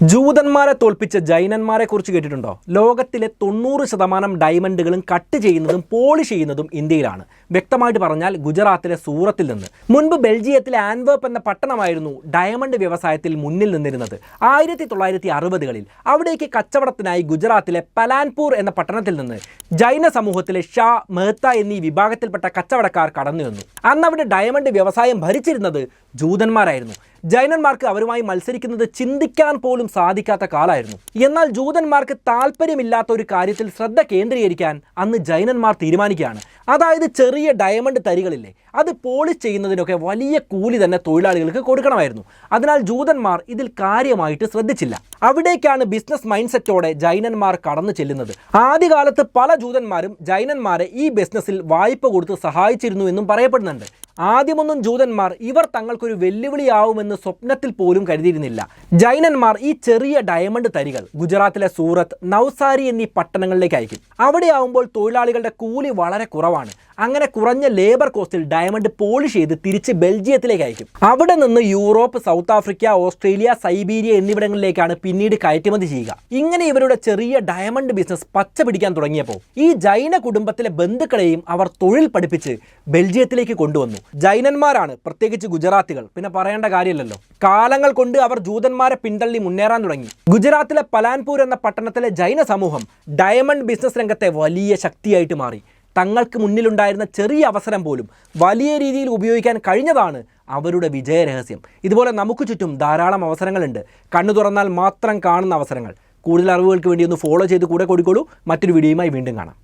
ജൂതന്മാരെ തോൽപ്പിച്ച ജൈനന്മാരെ കുറിച്ച് കേട്ടിട്ടുണ്ടോ? ലോകത്തിലെ തൊണ്ണൂറ് ശതമാനം ഡയമണ്ടുകളും കട്ട് ചെയ്യുന്നതും പോളിഷ് ചെയ്യുന്നതും ഇന്ത്യയിലാണ്. വ്യക്തമായിട്ട് പറഞ്ഞാൽ ഗുജറാത്തിലെ സൂറത്തിൽ നിന്ന്. മുൻപ് ബെൽജിയത്തിലെ ആൻവേപ്പ് എന്ന പട്ടണമായിരുന്നു ഡയമണ്ട് വ്യവസായത്തിൽ മുന്നിൽ നിന്നിരുന്നത്. ആയിരത്തി തൊള്ളായിരത്തി അറുപതുകളിൽ അവിടേക്ക് കച്ചവടത്തിനായി ഗുജറാത്തിലെ പലാൻപൂർ എന്ന പട്ടണത്തിൽ നിന്ന് ജൈന സമൂഹത്തിലെ ഷാ മെഹ്ത്ത എന്നീ വിഭാഗത്തിൽപ്പെട്ട കച്ചവടക്കാർ കടന്നു വന്നു അന്ന് അവിടെ ഡയമണ്ട് വ്യവസായം ഭരിച്ചിരുന്നത് ജൂതന്മാരായിരുന്നു. ജൈനന്മാർക്ക് അവരുമായി മത്സരിക്കുന്നത് ചിന്തിക്കാൻ പോലും സാധിക്കാത്ത കാലായിരുന്നു. എന്നാൽ ജൂതന്മാർക്ക് താല്പര്യമില്ലാത്ത ഒരു കാര്യത്തിൽ ശ്രദ്ധ കേന്ദ്രീകരിക്കാൻ അന്ന് ജൈനന്മാർ തീരുമാനിക്കുകയാണ്. അതായത് ചെറിയ ഡയമണ്ട് തരികളില്ലേ അത് പോളിഷ് ചെയ്യുന്നതിനൊക്കെ വലിയ കൂലി തന്നെ തൊഴിലാളികൾക്ക് കൊടുക്കണമായിരുന്നു. അതിനാൽ ജൂതന്മാർ ഇതിൽ കാര്യമായിട്ട് ശ്രദ്ധിച്ചില്ല. അവിടേക്കാണ് ബിസിനസ് മൈൻഡ് സെറ്റോടെ ജൈനന്മാർ കടന്നു ചെല്ലുന്നത്. ആദ്യകാലത്ത് പല ജൂതന്മാരും ജൈനന്മാരെ ഈ ബിസിനസ്സിൽ വായ്പ കൊടുത്ത് സഹായിച്ചിരുന്നു എന്നും പറയപ്പെടുന്നുണ്ട്. ആദ്യമൊന്നും ജൂതന്മാർ ഇവർ തങ്ങൾക്കൊരു വെല്ലുവിളിയാവുമെന്ന് സ്വപ്നത്തിൽ പോലും കരുതിയിരുന്നില്ല. ജൈനന്മാർ ഈ ചെറിയ ഡയമണ്ട് തരികൾ ഗുജറാത്തിലെ സൂറത്ത് നവസാരി എന്നീ പട്ടണങ്ങളിലേക്ക് അയക്കും. അവിടെയാവുമ്പോൾ തൊഴിലാളികളുടെ കൂലി വളരെ കുറവാണ്. അങ്ങനെ കുറഞ്ഞ ലേബർ കോസ്റ്റിൽ ഡയമണ്ട് പോളിഷ് ചെയ്ത് തിരിച്ച് ബെൽജിയത്തിലേക്ക് അയക്കും. അവിടെ നിന്ന് Europe South Africa Australia Siberia എന്നിവിടങ്ങളിലേക്കാണ് പിന്നീട് കയറ്റുമതി ചെയ്യുക. ഇങ്ങനെ ഇവരുടെ ചെറിയ ഡയമണ്ട് ബിസിനസ് പച്ച പിടിക്കാൻ തുടങ്ങിയപ്പോൾ ഈ ജൈന കുടുംബത്തിലെ ബന്ധുക്കളെയും അവർ തൊഴിൽ പഠിപ്പിച്ച് ബെൽജിയത്തിലേക്ക് കൊണ്ടുവന്നു. ജൈനന്മാരാണ് പ്രത്യേകിച്ച് ഗുജറാത്തികൾ. പിന്നെ പറയേണ്ട കാര്യമില്ലല്ലോ. കാലങ്ങൾ കൊണ്ട് അവർ ജൂതന്മാരെ പിന്തള്ളി മുന്നേറാൻ തുടങ്ങി. ഗുജറാത്തിലെ പലാൻപൂർ എന്ന പട്ടണത്തിലെ ജൈന സമൂഹം ഡയമണ്ട് ബിസിനസ് രംഗത്തെ വലിയ ശക്തിയായിട്ട് മാറി. തങ്ങൾക്ക് മുന്നിലുണ്ടായിരുന്ന ചെറിയ അവസരം പോലും വലിയ രീതിയിൽ ഉപയോഗിക്കാൻ കഴിഞ്ഞതാണ് അവരുടെ വിജയരഹസ്യം ഇതുപോലെ നമുക്ക് ചുറ്റും ധാരാളം അവസരങ്ങളുണ്ട്. കണ്ണു തുറന്നാൽ മാത്രം കാണുന്ന അവസരങ്ങൾ. കൂടുതൽ അറിവുകൾക്ക് വേണ്ടി ഒന്ന് ഫോളോ ചെയ്ത് കൂടെ കൊടുക്കോളൂ. മറ്റൊരു വീഡിയോയുമായി വീണ്ടും കാണാം.